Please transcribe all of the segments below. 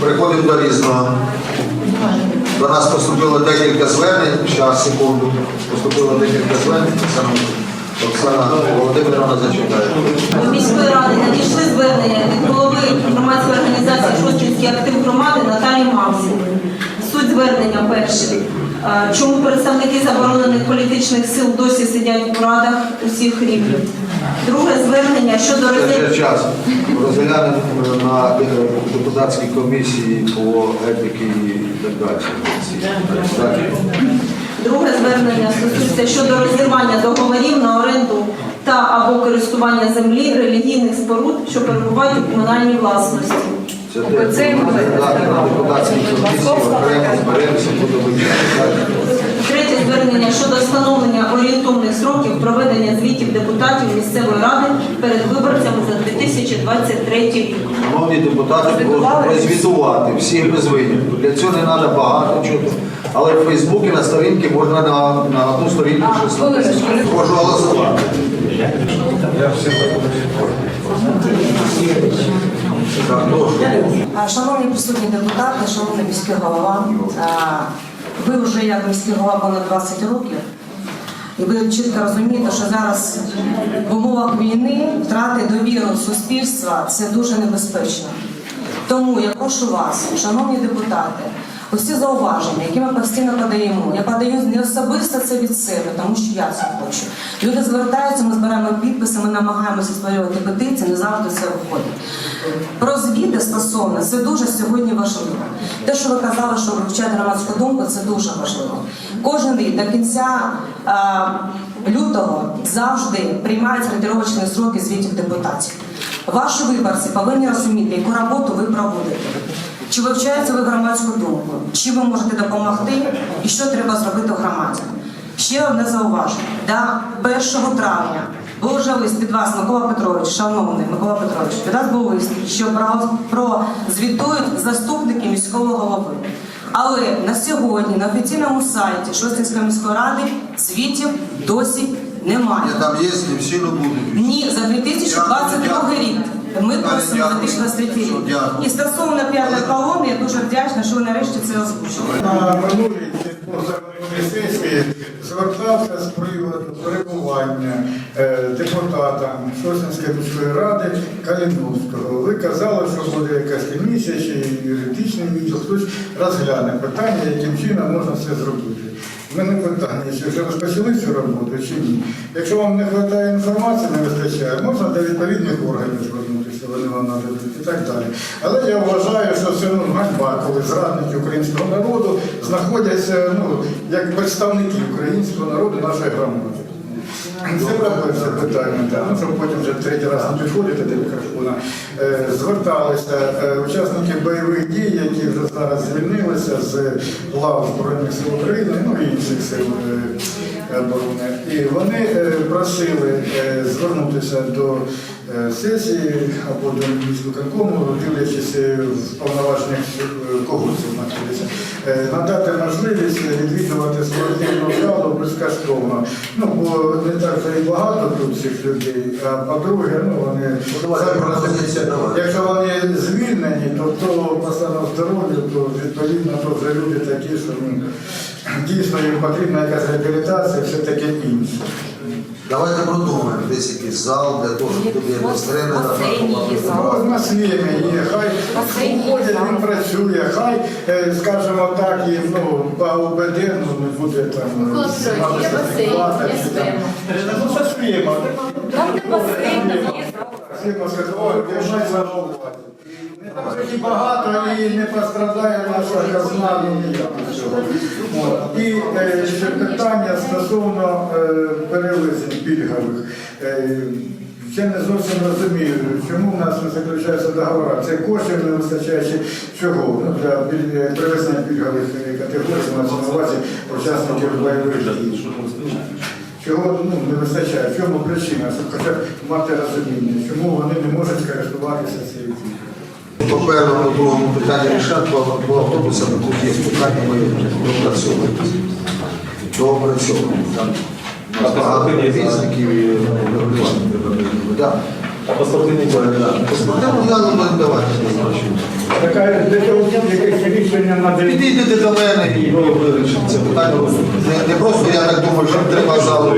Переходимо до різного. До нас поступило декілька звернень. Зараз, секунду. Поступило декілька звернень. Оксана, Оксана Володимировна зачитає. До міської ради надійшли звернення від голови громадської організації Шостинський актив громади Наталії Максимової. Суть звернення перше. Чому представники заборонених політичних сил досі сидять у радах усіх рівнів? Друге звернення щодо розгляду. час. Розглянемо на е, депутатській комісії по етиці і так далі. Друге звернення стосується щодо розірвання договорів на оренду та або користування землі релігійних споруд, що перебувають у комунальній власності. Це. Третє звернення щодо встановлення орієнтовних сроків проведення звітів депутатів місцевої ради перед виборцями за 2023 рік. Шановні депутати, прошу прозвітувати всіх без винятку. Для цього не треба багато чого. Але в Фейсбуці на сторінці можна на, на одну сторінку щось написати. Прошу голосувати. Я всім Шановні присутні депутати, шановний міський голова, ви вже як міський голова понад 20 років, і ви чітко розумієте, що зараз в умовах війни втрати довіру суспільства це дуже небезпечно. Тому я прошу вас, шановні депутати, усі зауваження, які ми постійно подаємо, я подаю не особисто це від себе, тому що я це хочу. Люди звертаються, ми збираємо підписи, ми намагаємося створювати петиції, не завжди це виходить. Про звіти стосовно це дуже сьогодні важливо. Те, що ви казали, що вивчати громадську думку, це дуже важливо. Кожен рік до кінця а, лютого завжди приймаються ретировочні сроки звітів депутатів. Ваші виборці повинні розуміти, яку роботу ви проводите. Чи вивчаєте ви громадську думку? Чи ви можете допомогти і що треба зробити в громаді? Ще одне зауваження. До 1 травня був вже лист від вас, Микола Петрович, шановний Микола Петрович, від вас був лист, що про, звітують заступники міського голови. Але на сьогодні на офіційному сайті Шостинської міської ради звітів досі немає. Там є, не всі не будуть. Ні, за 2022 рік. Ми просимо за 2023 рік. І стосовно п'ятої колони, я дуже вдячна, що ви нарешті це озвучили. На минулій позаминулій сесії звертався з приводу перебування е, депутата Шосинської міської ради Каліновського. Ви казали, що буде якась комісія чи юридичний відділ, хтось розгляне питання, яким чином можна це зробити. У мене питання, чи вже розпочали цю роботу чи ні. Якщо вам не вистачає інформації, не вистачає, можна до відповідних органів звернутися, вони вам нададуть і так далі. Але я вважаю, що це ну, ганьба, коли зрадники українського народу знаходяться ну, як представники українського народу нашої громади. Це перше питання, так. Ну, щоб потім вже третій раз не підходити до мікрофона. Е, Зверталися е, учасники бойових дій, які вже зараз звільнилися з лав Збройних сил України, ну і інших сил е, оборони. І вони просили звернутися до сесії або до міськвиконкому, дивлячись е, в повноваженнях е, кого це знаходиться, е, надати можливість відвідувати спортивну залу безкоштовно. Ну, бо не так вже і багато тут цих людей. А по-друге, ну вони якщо вони звільнені, то хто по стану здоров'я, то відповідно то вже люди такі, що ну, дійсно їм потрібна якась реабілітація, все таке інше. Давайте продумаємо десь якийсь зал для того, щоб туди без тренера. Ну, от на схемі є, хай ходять, він працює, хай, е, скажімо так, і ну, по ОБД ну, не буде там е, є басейн, є схема. Ну, це схема. Там де басейн, є Схема сказала, увазі. Не так і багато і не пострадає наша казна, ну ніяк І е, ще питання стосовно е, перевезень пільгових. Е, я не зовсім розумію, чому в нас не заключаються договори. Це коштів не вистачає чого? Ну, для перевезення пільгових категорій мається на увазі учасників бойових дій. Чого ну, не вистачає? В чому причина? Щоб хоча б мати розуміння, чому вони не можуть скористуватися цією? По першому, другому питанню рішати, по, по автобусам тут є питання, ми допрацьовуємо. Доопрацьовуємо. Там у нас багато різників і. Да. А паспортивний Спортивну залу будемо давати. Така для того якесь рішення надо. Підійдете до мене і вирішимо це питання. Не, не просто я так думаю, що треба залу,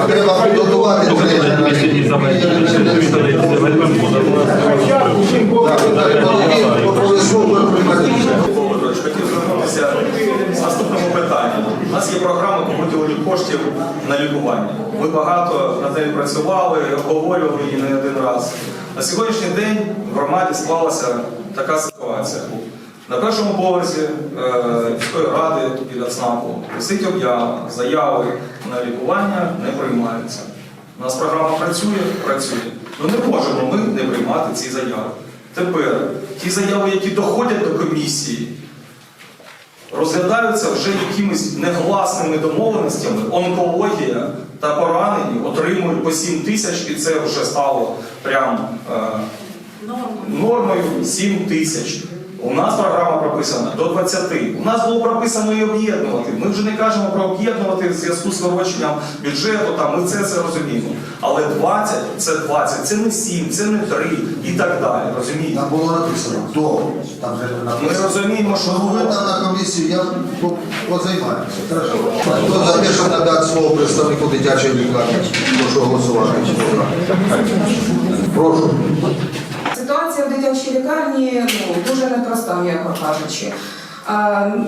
а треба підготувати хотів звернутися з наступному питанню. У нас є програма по виділенню коштів на лікування. Ви багато над нею працювали, обговорювали її не один раз. На сьогоднішній день в громаді склалася така ситуація. На першому поверсі е, міської ради біля ЦНАПу висить об'ява, заяви на лікування не приймаються. У нас програма працює, працює. Ну не можемо ми не приймати ці заяви. Тепер ті заяви, які доходять до комісії, розглядаються вже якимись негласними домовленостями. Онкологія та поранені отримують по 7 тисяч, і це вже стало прям е, нормою 7 тисяч. У нас програма прописана до 20. У нас було прописано і об'єднувати. Ми вже не кажемо про об'єднувати в зв'язку з скороченням бюджету, там, ми це все розуміємо. Але 20 це 20, це не 7, це не 3 і так далі. Розумієте? Там було написано до. Там же Ми написано. розуміємо, що Ну, ви там на комісію, я по- позаймаюся. Хорошо. Хто за те, щоб надати слово представнику дитячої лікарні? Прошу голосувати. Прошу. Дитячій лікарні ну, дуже непроста, м'яко кажучи.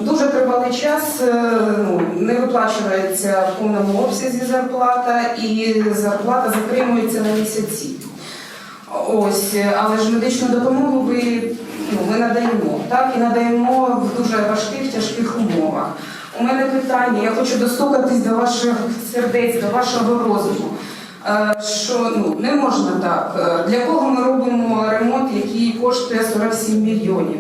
Дуже тривалий час е, ну, не виплачується в повному обсязі зарплата і зарплата затримується на місяці. Ось, але ж медичну допомогу ви, ну, ми надаємо, так, і надаємо в дуже важких, тяжких умовах. У мене питання, я хочу достукатись до ваших сердець, до вашого розуму. Е, Що ну не можна так. Е, Для кого ми робимо ремонт, який коштує 47 мільйонів?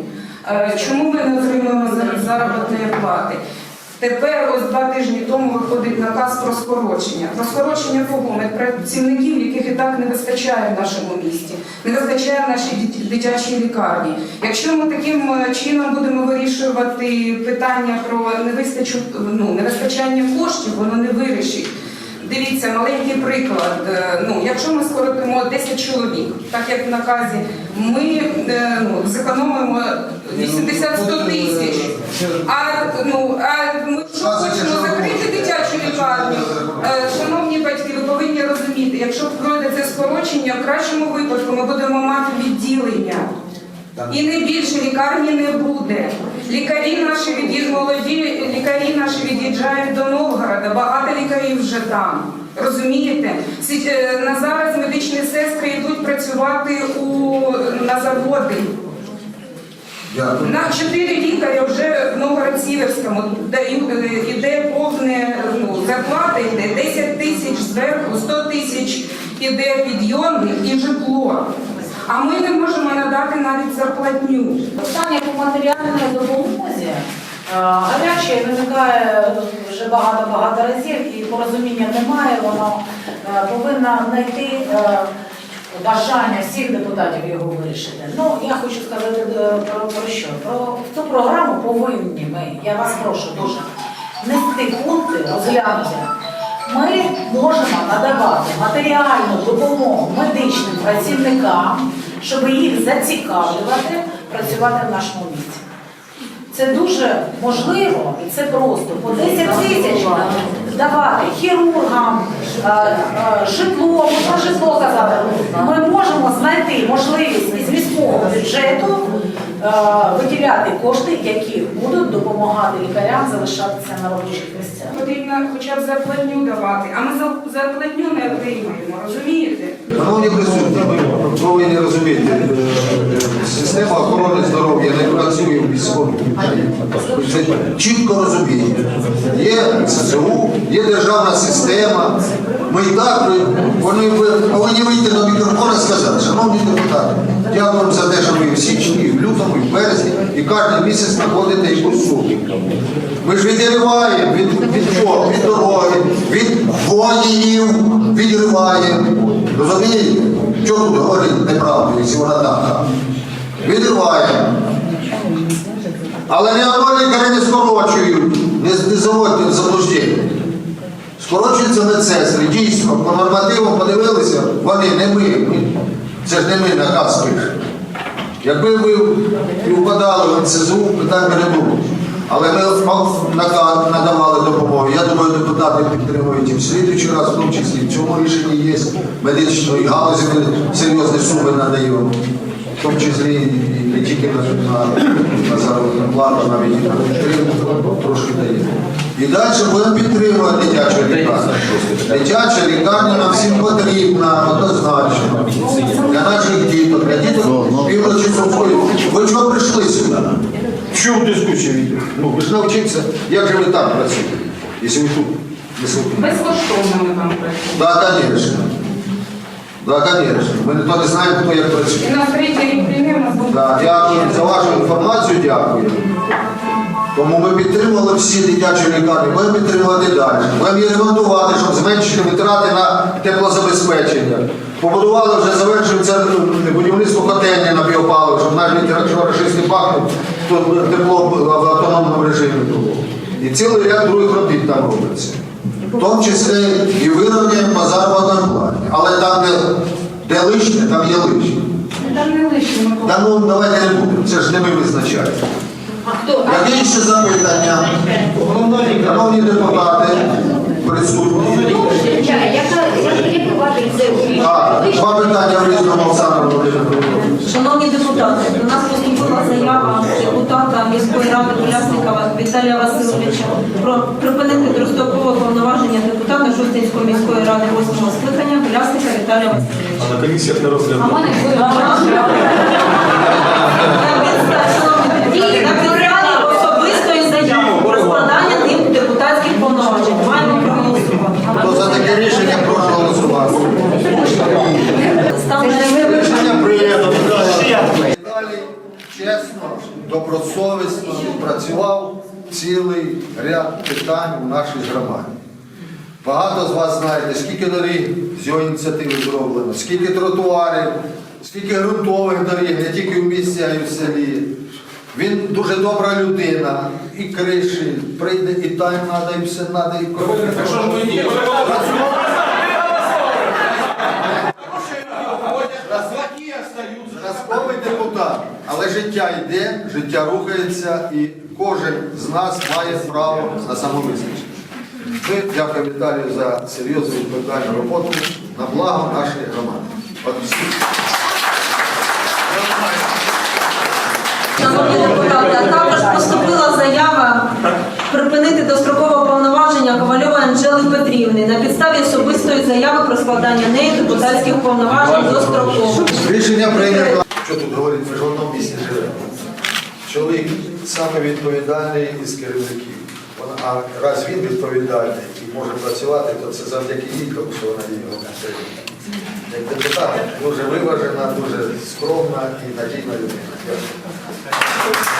Е, Чому ми не отримуємо заробітної плати? Тепер ось два тижні тому виходить наказ про скорочення. Про скорочення кого? Медпрацівників, яких і так не вистачає в нашому місті, не вистачає в нашій дитячій лікарні. Якщо ми таким чином будемо вирішувати питання про невистачу, ну, невистачання коштів, воно не вирішить. Дивіться, маленький приклад. Е, Ну, якщо ми скоротимо 10 чоловік, так як в наказі, ми е, ну, зекономимо 80-100 тисяч. А, ну, а ми що хочемо закрити дитячу лікарню? Е, Шановні батьки, ви повинні розуміти, якщо пройде це скорочення, в кращому випадку ми будемо мати відділення. І не більше лікарні не буде. Лікарі наші від молоді лікарі наші від'їжджають до Новгорода. Багато лікарів вже там. Розумієте? Е, На зараз медичні сестри йдуть працювати у на заводи. Дякую. На чотири лікаря вже в Новгород-Сіверському де їм, е, повне ну, зарплата, йде 10 тисяч зверху, 100 тисяч іде підйомник і житло. А ми не можемо надати навіть зарплатню. Питання по матеріальній допомозі е, гаряче виникає вже багато-багато разів і порозуміння немає. Воно е, повинно знайти е, бажання всіх депутатів його вирішити. Ну, я хочу сказати е, про, про що? Про цю програму повинні ми, я вас прошу дуже, внести пункти, розглянути. Ми можемо надавати матеріальну допомогу медичним працівникам, щоб їх зацікавлювати працювати в нашому місті. Це дуже можливо і це просто. По 10 тисяч давати хірургам, е, е, житло, про житло казали. Ми можемо знайти можливість із міського бюджету виділяти кошти, які будуть допомагати лікарям залишатися на робочих місцях. Потрібно хоча б зарплатню давати, а ми за- зарплатню не отримуємо, розумієте? Шановні присутні, ви повинні розуміти, е, система охорони здоров'я не працює в військовій. Це чітко розумієте. Є СЗУ, є державна система. Ми і так вони ви повинні вийти на мікрофон і сказати, шановні депутати, дякуємо за те, що ви в січні, і в лютому, і в березні, і кожен місяць знаходите якусь суму. Ми ж відриваємо від, від чого? Від дороги, від воїнів відриваємо. Розумієте? Чого тут говорить неправду, якщо вона так? Відриваємо. Але не одного лікаря не скорочують, не, не заводьте в заблуждення. Скорочуються медсестри, дійсно, по нормативам подивилися, вони не ми. Це ж не ми наказ пишемо. Якби ви впадали в НСЗУ, питань би не було. Але ми надавали допомогу. Я думаю, депутати підтримують і в слідуючий раз, в тому числі в цьому рішенні є медичної галузі, серйозні суми надаємо. В тому числі і не тільки на, заробітну плату, навіть на підтримку трошки даємо. І далі будемо підтримувати дитячу лікарню. Дитяча лікарня нам всім потрібна, однозначно. Для наших діток, для діток півночасової. Ви чого прийшли сюди? Чому дискусію? Ну, ви ж навчіться, як же ви там працюєте, якщо ви тут не слухаєте. Безкоштовно ми там працюємо. Да, конечно. Да, конечно. Ми ніхто не знаємо, хто як працює. І на третій рік буде. Да, дякую за вашу інформацію, дякую. Тому ми підтримували всі дитячі лікарні, будемо підтримувати далі. Будемо її ремонтувати, щоб зменшити витрати на теплозабезпечення. Побудували вже завершується е, будівництво котельні на біопаливо, щоб навіть якщо рашисти пахнуть, то тепло в автономному режимі було. І цілий ряд других робіт там робиться. В тому числі і вирівнюємо по заробітній платі. Але там, де, де лишнє, там є лишнє. Там не лишні ми Та ну давайте не будемо, це ж не ми визначаємо. Які ще запитання? Шановні депутати, присутні. Так, два питання в різному Володимирович. Шановні депутати, до нас поступила заява депутата міської ради Колясника Віталія Васильовича про припинити дострокове повноваження депутата Шостинської міської ради 8 скликання Колясника Віталія Васильовича. А на комісіях не розглядали. На підставі на підставі особистої заяви про складання ним депутатських повноважень. Маємо проголосувати. Хто за таке рішення, прошу голосувати. Ставлю Рішення прийнято. Далі чесно, добросовісно працював цілий ряд питань у нашій громаді. Багато з вас знаєте, скільки доріг з його ініціативи зроблено, скільки тротуарів, скільки ґрунтових доріг, не тільки в місті, а й в селі. Він дуже добра людина, і криші, прийде і тайм треба, і все треба, і кроки. Зразковий депутат, але життя йде, життя рухається, і кожен з нас має право на самовизначення. Ми дякуємо Віталію за серйозну відповідальну роботу на благо нашої громади. Шановні депутати, також поступила заява припинити дострокове повноваження Ковальової Анжели Петрівни на підставі особистої заяви про складання неї депутатських повноважень достроково. Рішення прийнято. Що тут говорить, ви ж в одному місці живете. Чоловік саме відповідальний із керівників. А раз він відповідальний і може працювати, то це завдяки їй, тому що вона є його керівником. Як депутат дуже виважена, дуже скромна і надійна людина. Дякую.